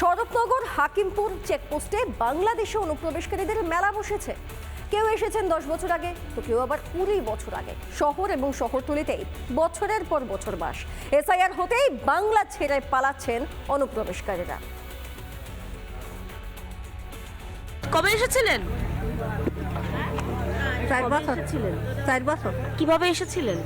শরৎনগর হাকিমপুর চেকপোস্টে বাংলাদেশে অনুপ্রবেশকারীদের মেলা বসেছে। কেউ এসেছেন দশ বছর আগে তো কেউ আবার কুড়ি বছর আগে। শহর এবং শহরতলিতেই বছরের পর বছর বাস। এসআইআর হতেই বাংলা ছেড়ে পালাচ্ছেন অনুপ্রবেশকারীরা। কবে এসেছিলেন? চার বছর। এসেছিলেন? চার বছর। কীভাবে এসেছিলেন?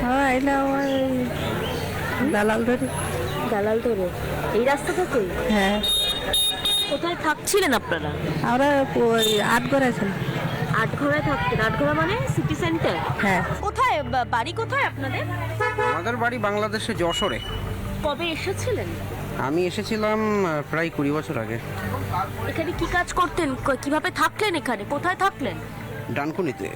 হ্যাঁ এটা ওই দালাল ধরে দালাল ধরে এই রাস্তা থেকে হ্যাঁ। কোথায় থাকছিলেন আপনারা? আমরা ওই আট করেছেন আটঘরায় থাকতেন। আটঘরা মানে সিটি সেন্টার হ্যাঁ। কোথায় বা- বাড়ি কোথায় আপনাদের? আমাদের বাড়ি বাংলাদেশে যশোরে। কবে এসেছিলেন? আমি এসেছিলাম আহ, প্রায় কুড়ি বছর আগে। এখানে কি কাজ করতেন? ক- কীভাবে থাকলেন এখানে? কোথায় থাকলেন? ডানকুনিতে।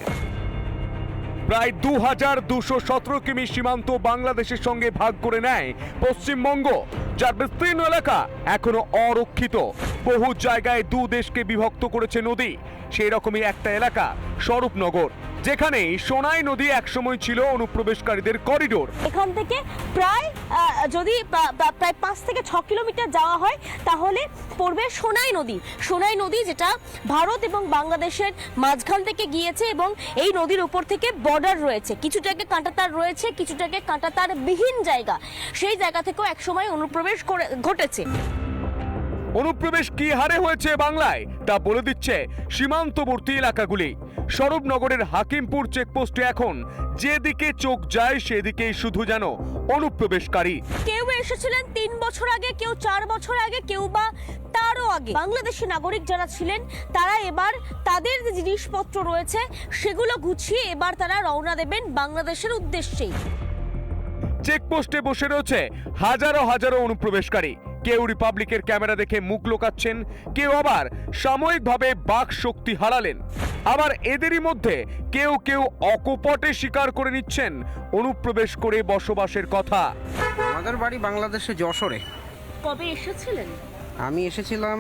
প্রায় দু হাজার দুশো সতেরো কিমি সীমান্ত বাংলাদেশের সঙ্গে ভাগ করে নেয় পশ্চিমবঙ্গ, যার বিস্তীর্ণ এলাকা এখনও অরক্ষিত। বহু জায়গায় দু দেশকে বিভক্ত করেছে নদী। সেই রকমই একটা এলাকা স্বরূপনগর। যেখানে সোনাই নদী একসময় ছিল অনুপ্রবেশকারীদের করিডোর। এখান থেকে প্রায় যদি প্রায় পাঁচ থেকে ছ কিলোমিটার যাওয়া হয়, তাহলে পড়বে সোনাই নদী। সোনাই নদী যেটা ভারত এবং বাংলাদেশের মাঝখান থেকে গিয়েছে এবং এই নদীর উপর থেকে বর্ডার রয়েছে। কিছুটাকে কাঁটাতার রয়েছে, কিছুটাকে কাঁটাতার বিহীন জায়গা। সেই জায়গা থেকেও একসময় অনুপ্রবেশ করে, ঘটেছে। অনুপ্রবেশ কি হারে হয়েছে বাংলায়? তা বলে দিচ্ছে সীমান্তবর্তী এলাকাগুলি। স্বরূপনগরের হাকিমপুর চেকপোস্টে এখন যেদিকে চোখ যায় সেদিকেই শুধু যেন অনুপ্রবেশকারী। কেউ এসেছিলেন তিন বছর আগে কেউ চার বছর আগে কেউ বা তারও আগে। বাংলাদেশি নাগরিক যারা ছিলেন তারা এবার তাদের যে জিনিসপত্র রয়েছে সেগুলো গুছিয়ে এবার তারা রওনা দেবেন বাংলাদেশের উদ্দেশ্যেই। চেকপোস্টে বসে রয়েছে হাজারো হাজারো অনুপ্রবেশকারী। কেউ রিপাবলিকের ক্যামেরা দেখে মুখ লোকাচ্ছেন কেউ আবার সাময়িকভাবে বাক শক্তি হারালেন। আবার এদেরই মধ্যে কেউ কেউ অকপটে স্বীকার করে নিচ্ছেন অনুপ্রবেশ করে বসবাসের কথা। আমাদের বাড়ি বাংলাদেশে যশোরে। কবে এসেছিলেন? আমি এসেছিলাম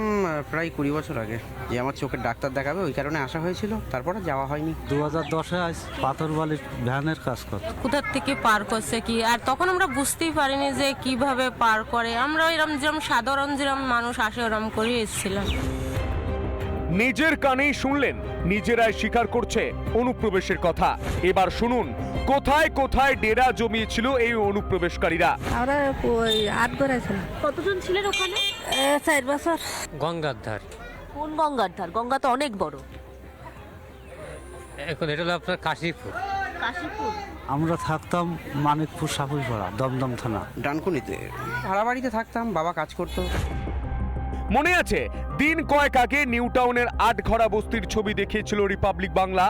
প্রায় কুড়ি বছর আগে। যে আমার চোখের ডাক্তার দেখাবে ওই কারণে আসা হয়েছিল। তারপরে যাওয়া হয়নি। দু হাজার দশে আজ পাথর বালির ভ্যানের কাজ করত কোথার থেকে পার করছে কি? আর তখন আমরা বুঝতেই পারিনি যে কীভাবে পার করে। আমরা এরম যেরকম সাধারণ যেরকম মানুষ আসে ওরম করে এসেছিলাম। নিজের কানেই শুনলেন নিজেরাই স্বীকার করছে অনুপ্রবেশের কথা। এবার শুনুন কোথায় কোথায় ডেরা জমিয়েছিল এই অনুপ্রবেশকারীরা? আমরা ওই আট করেছেন কতজন ছিলেন ওখানে? চার বছর। গঙ্গার ধার। কোন গঙ্গার ধার? গঙ্গা তো অনেক বড়। এখন এটা হলো আপনার কাশীপুর। কাশীপুর? আমরা থাকতাম মানিকপুর সাপুরপাড়া দমদম থানা। ডানকুনিতে। ভাড়া বাড়িতে থাকতাম বাবা কাজ করতো। মনে আছে, দিন কয়েক আগে নিউ টাউনের আটঘরা বস্তির ছবি দেখিয়েছিল রিপাবলিক বাংলা।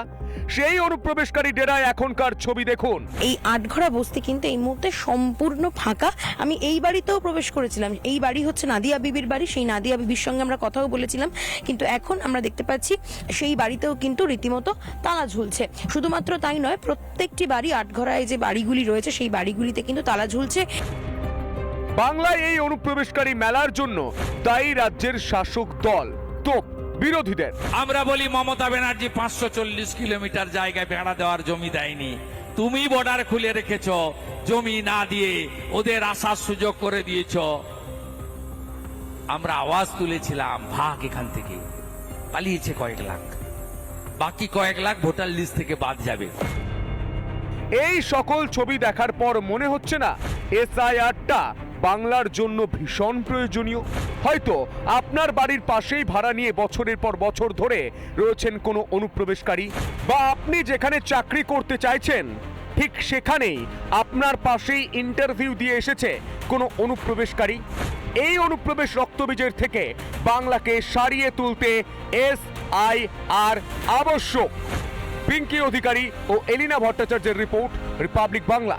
সেই অনুপ্রবেশকারী ডেরায় এখনকার ছবি দেখুন। এই আটঘরা বস্তি কিন্তু এই মুহূর্তে সম্পূর্ণ ফাঁকা। আমি এই বাড়িতেও প্রবেশ করেছিলাম। এই বাড়ি হচ্ছে নাদিয়া বিবির বাড়ি। সেই নাদিয়া বিবির সঙ্গে আমরা কথাও বলেছিলাম। কিন্তু এখন আমরা দেখতে পাচ্ছি, সেই বাড়িতেও কিন্তু রীতিমতো তালা ঝুলছে। শুধুমাত্র তাই নয়, প্রত্যেকটি বাড়ি আটঘরায় যে বাড়িগুলি রয়েছে, সেই বাড়িগুলিতে কিন্তু তালা ঝুলছে। বাংলায় এই অনুপ্রবেশকারী মেলার জন্য দায়ী রাজ্যের শাসক দল। তোপ বিরোধীদের। আমরা বলি মমতা ব্যানার্জি পাঁচশো চল্লিশ কিলোমিটার জায়গায় বেড়া দেওয়ার জমি দেয়নি। তুমি বর্ডার খুলে রেখেছ জমি না দিয়ে ওদের আসার সুযোগ করে দিয়েছ। আমরা আওয়াজ তুলেছিলাম ভাগ এখান থেকে। পালিয়েছে কয়েক লাখ। বাকি কয়েক লাখ ভোটার লিস্ট থেকে বাদ যাবে। এই সকল ছবি দেখার পর মনে হচ্ছে না এসআইআরটা বাংলার জন্য ভীষণ প্রয়োজনীয়। হয়তো আপনার বাড়ির পাশেই ভাড়া নিয়ে বছরের পর বছর ধরে রয়েছেন কোনো অনুপ্রবেশকারী, বা আপনি যেখানে চাকরি করতে চাইছেন, ঠিক সেখানেই আপনার পাশেই ইন্টারভিউ দিয়ে এসেছে কোনো অনুপ্রবেশকারী। এই অনুপ্রবেশ রক্তবীজের থেকে বাংলাকে সারিয়ে তুলতে এস আই আর আবশ্যক। পিঙ্কি অধিকারী ও এলিনা ভট্টাচার্যের রিপোর্ট, রিপাবলিক বাংলা।